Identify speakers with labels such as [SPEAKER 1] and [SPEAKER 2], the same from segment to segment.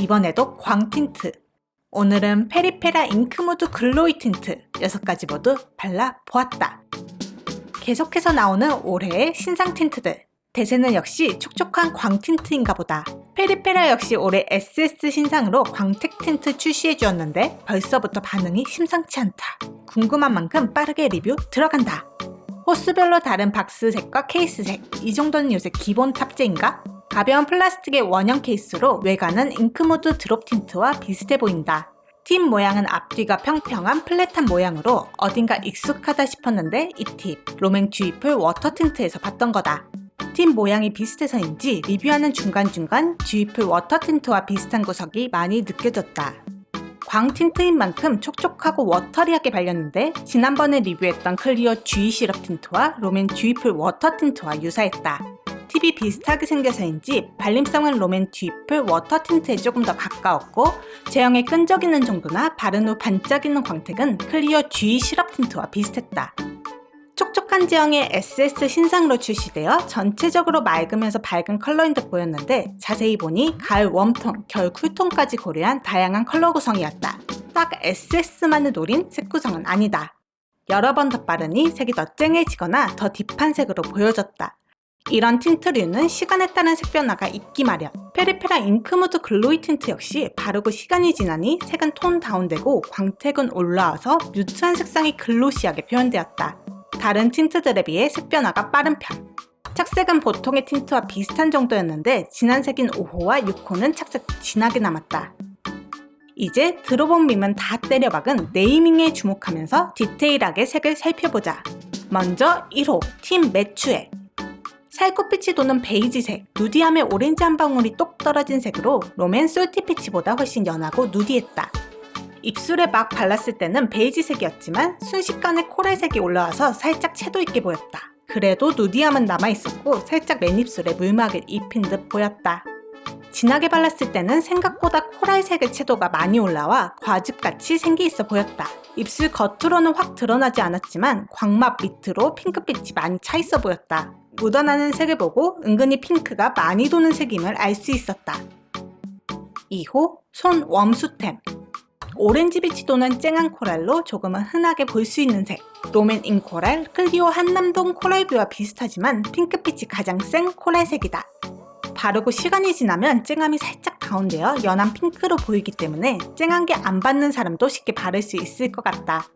[SPEAKER 1] 이번에도 광 틴트. 오늘은 페리페라 잉크무드 글로이 틴트 6가지 모두 발라보았다. 계속해서 나오는 올해의 신상 틴트들. 대세는 역시 촉촉한 광 틴트인가 보다. 페리페라 역시 올해 SS 신상으로 광택 틴트 출시해 주었는데 벌써부터 반응이 심상치 않다. 궁금한 만큼 빠르게 리뷰 들어간다. 호스별로 다른 박스색과 케이스색, 이 정도는 요새 기본 탑재인가? 가벼운 플라스틱의 원형 케이스로 외관은 잉크모드 드롭 틴트와 비슷해 보인다. 팁 모양은 앞뒤가 평평한 플랫한 모양으로 어딘가 익숙하다 싶었는데 이 팁, 로맹 듀이플 워터 틴트에서 봤던 거다. 팁 모양이 비슷해서인지 리뷰하는 중간중간 듀이플 워터 틴트와 비슷한 구석이 많이 느껴졌다. 광 틴트인 만큼 촉촉하고 워터리하게 발렸는데 지난번에 리뷰했던 클리어 G 시럽 틴트와 롬앤 듀이플 워터 틴트와 유사했다. 팁이 비슷하게 생겨서인지 발림성은 롬앤 듀이플 워터 틴트에 조금 더 가까웠고 제형에 끈적이는 정도나 바른 후 반짝이는 광택은 클리어 G 시럽 틴트와 비슷했다. 촉촉한 제형의 SS 신상으로 출시되어 전체적으로 맑으면서 밝은 컬러인 듯 보였는데 자세히 보니 가을 웜톤, 겨울 쿨톤까지 고려한 다양한 컬러 구성이었다. 딱 SS만을 노린 색 구성은 아니다. 여러 번 덧바르니 색이 더 쨍해지거나 더 딥한 색으로 보여졌다. 이런 틴트류는 시간에 따른 색 변화가 있기 마련. 페리페라 잉크무드 글로이 틴트 역시 바르고 시간이 지나니 색은 톤 다운되고 광택은 올라와서 뮤트한 색상이 글로시하게 표현되었다. 다른 틴트들에 비해 색 변화가 빠른 편. 착색은 보통의 틴트와 비슷한 정도였는데 진한 색인 5호와 6호는 착색 진하게 남았다. 이제 드로본 밈은 다 때려박은 네이밍에 주목하면서 디테일하게 색을 살펴보자. 먼저 1호 팀 매추에 살코빛이 도는 베이지색, 누디함의 오렌지 한 방울이 똑 떨어진 색으로 롬앤 솔티피치보다 훨씬 연하고 누디했다. 입술에 막 발랐을 때는 베이지색이었지만 순식간에 코랄색이 올라와서 살짝 채도 있게 보였다. 그래도 누디함은 남아있었고 살짝 맨입술에 물막을 입힌 듯 보였다. 진하게 발랐을 때는 생각보다 코랄색의 채도가 많이 올라와 과즙같이 생기 있어 보였다. 입술 겉으로는 확 드러나지 않았지만 광맛 밑으로 핑크빛이 많이 차 있어 보였다. 묻어나는 색을 보고 은근히 핑크가 많이 도는 색임을 알 수 있었다. 2호 손 웜수템 오렌지 빛이 도는 쨍한 코랄로 조금은 흔하게 볼 수 있는 색 로맨 인 코랄, 클리오 한남동 코랄뷰와 비슷하지만 핑크빛이 가장 센 코랄색이다. 바르고 시간이 지나면 쨍함이 살짝 다운되어 연한 핑크로 보이기 때문에 쨍한 게 안 받는 사람도 쉽게 바를 수 있을 것 같다.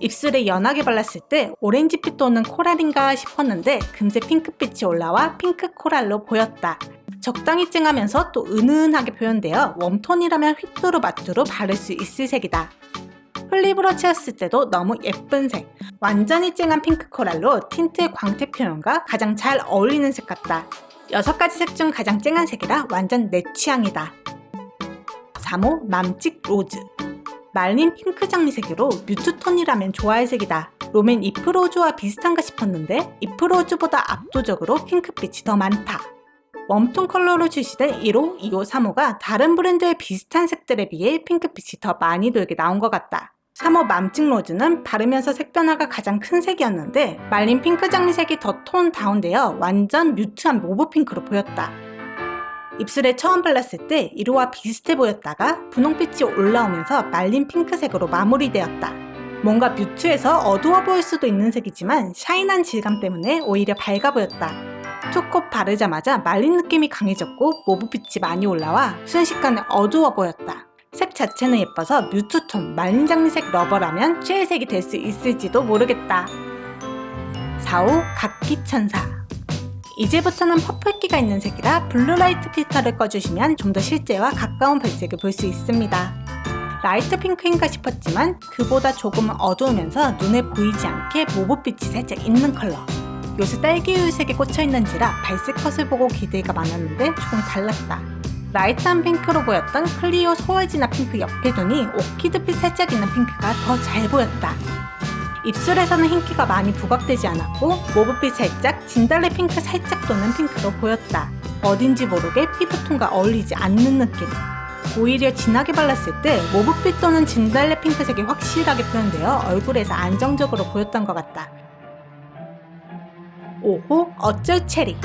[SPEAKER 1] 입술에 연하게 발랐을 때 오렌지빛 도는 코랄인가 싶었는데 금세 핑크빛이 올라와 핑크 코랄로 보였다. 적당히 쨍하면서 또 은은하게 표현되어 웜톤이라면 휘뚜루 마뚜루 바를 수 있을 색이다. 플립으로 채웠을 때도 너무 예쁜 색, 완전히 쨍한 핑크 코랄로 틴트의 광택 표현과 가장 잘 어울리는 색 같다. 6가지 색 중 가장 쨍한 색이라 완전 내 취향이다. 3호 맘찍 로즈 말린 핑크 장미색으로 뮤트톤이라면 좋아할 색이다. 롬앤 이프로즈와 비슷한가 싶었는데 이프로즈보다 압도적으로 핑크빛이 더 많다. 웜톤 컬러로 출시된 1호, 2호, 3호가 다른 브랜드의 비슷한 색들에 비해 핑크빛이 더 많이 돌게 나온 것 같다. 3호 맘찍 로즈는 바르면서 색 변화가 가장 큰 색이었는데 말린 핑크 장미색이 더 톤 다운되어 완전 뮤트한 모브 핑크로 보였다. 입술에 처음 발랐을 때 1호와 비슷해 보였다가 분홍빛이 올라오면서 말린 핑크색으로 마무리되었다. 뭔가 뮤트해서 어두워 보일 수도 있는 색이지만 샤인한 질감 때문에 오히려 밝아 보였다. 투콧 바르자마자 말린 느낌이 강해졌고 모브빛이 많이 올라와 순식간에 어두워 보였다. 색 자체는 예뻐서 뮤트톤 말린 장미색 러버라면 최애색이 될 수 있을지도 모르겠다. 4호 각기천사 이제부터는 퍼플기가 있는 색이라 블루라이트 필터를 꺼주시면 좀 더 실제와 가까운 발색을 볼 수 있습니다. 라이트 핑크인가 싶었지만 그보다 조금은 어두우면서 눈에 보이지 않게 모브빛이 살짝 있는 컬러. 요새 딸기우유색에 꽂혀있는지라 발색 컷을 보고 기대가 많았는데 조금 달랐다. 라이트한 핑크로 보였던 클리오 소월지나 핑크 옆에 두니 오키드빛 살짝 있는 핑크가 더 잘 보였다. 입술에서는 흰기가 많이 부각되지 않았고 모브빛 살짝 진달래 핑크 살짝 도는 핑크로 보였다. 어딘지 모르게 피부톤과 어울리지 않는 느낌. 오히려 진하게 발랐을 때 모브빛 또는 진달래 핑크색이 확실하게 표현되어 얼굴에서 안정적으로 보였던 것 같다. 5호 어쩔 체리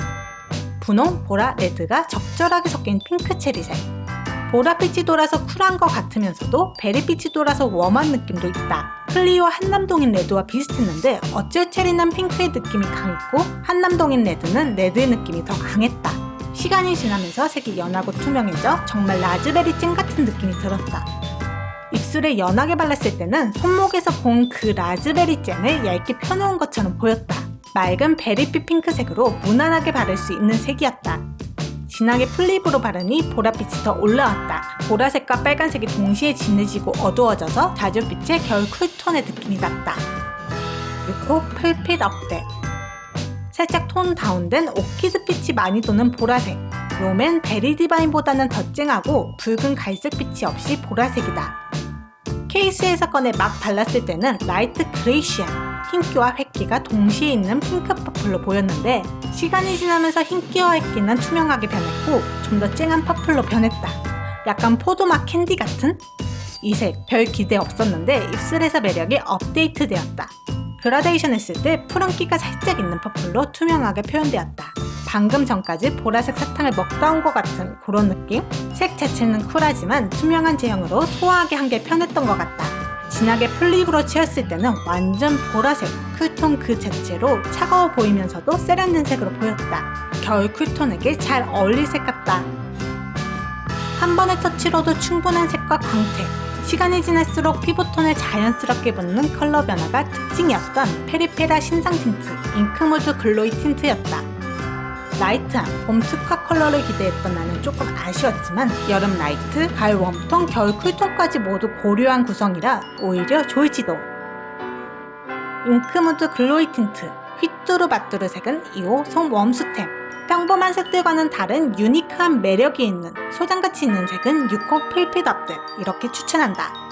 [SPEAKER 1] 분홍, 보라, 레드가 적절하게 섞인 핑크 체리색 보랏빛이 돌아서 쿨한 것 같으면서도 베리빛이 돌아서 웜한 느낌도 있다. 클리오 한남동인 레드와 비슷했는데 어쩔 체리는 핑크의 느낌이 강했고 한남동인 레드는 레드의 느낌이 더 강했다. 시간이 지나면서 색이 연하고 투명해져 정말 라즈베리 잼 같은 느낌이 들었다. 입술에 연하게 발랐을 때는 손목에서 본 그 라즈베리 잼을 얇게 펴놓은 것처럼 보였다. 맑은 베리빛 핑크색으로 무난하게 바를 수 있는 색이었다. 진하게 플립으로 바르니 보랏빛이 더 올라왔다. 보라색과 빨간색이 동시에 진해지고 어두워져서 자주빛의 겨울 쿨톤의 느낌이 났다. 그리고 풀핏 업데 살짝 톤 다운된 오키드빛이 많이 도는 보라색 롬엔 베리 디바인보다는 더 쨍하고 붉은 갈색빛이 없이 보라색이다. 케이스에서 꺼내 막 발랐을 때는 라이트 그레이시한 흰기와 획기가 동시에 있는 핑크 퍼플로 보였는데 시간이 지나면서 흰기와 획기는 투명하게 변했고 좀 더 쨍한 퍼플로 변했다. 약간 포도맛 캔디 같은? 이색 별 기대 없었는데 입술에서 매력이 업데이트되었다. 그라데이션 했을 때 푸른기가 살짝 있는 퍼플로 투명하게 표현되었다. 방금 전까지 보라색 사탕을 먹다 온 것 같은 그런 느낌? 색 자체는 쿨하지만 투명한 제형으로 소화하게 한게 편했던 것 같다. 진하게 플립으로 채웠을 때는 완전 보라색, 쿨톤 그 자체로 차가워 보이면서도 세련된 색으로 보였다. 겨울 쿨톤에게 잘 어울릴 색 같다. 한 번의 터치로도 충분한 색과 광택. 시간이 지날수록 피부톤에 자연스럽게 붙는 컬러 변화가 특징이었던 페리페라 신상 틴트, 잉크모드 글로이 틴트였다. 라이트한 봄 특화 컬러를 기대했던 나는 조금 아쉬웠지만 여름 라이트, 가을 웜톤, 겨울 쿨톤까지 모두 고려한 구성이라 오히려 좋을지도. 잉크무드 글로이 틴트, 휘뚜루마뚜루 색은 2호 솜 웜수템. 평범한 색들과는 다른 유니크한 매력이 있는 소장가치 있는 색은 6호 필핏 업드 이렇게 추천한다.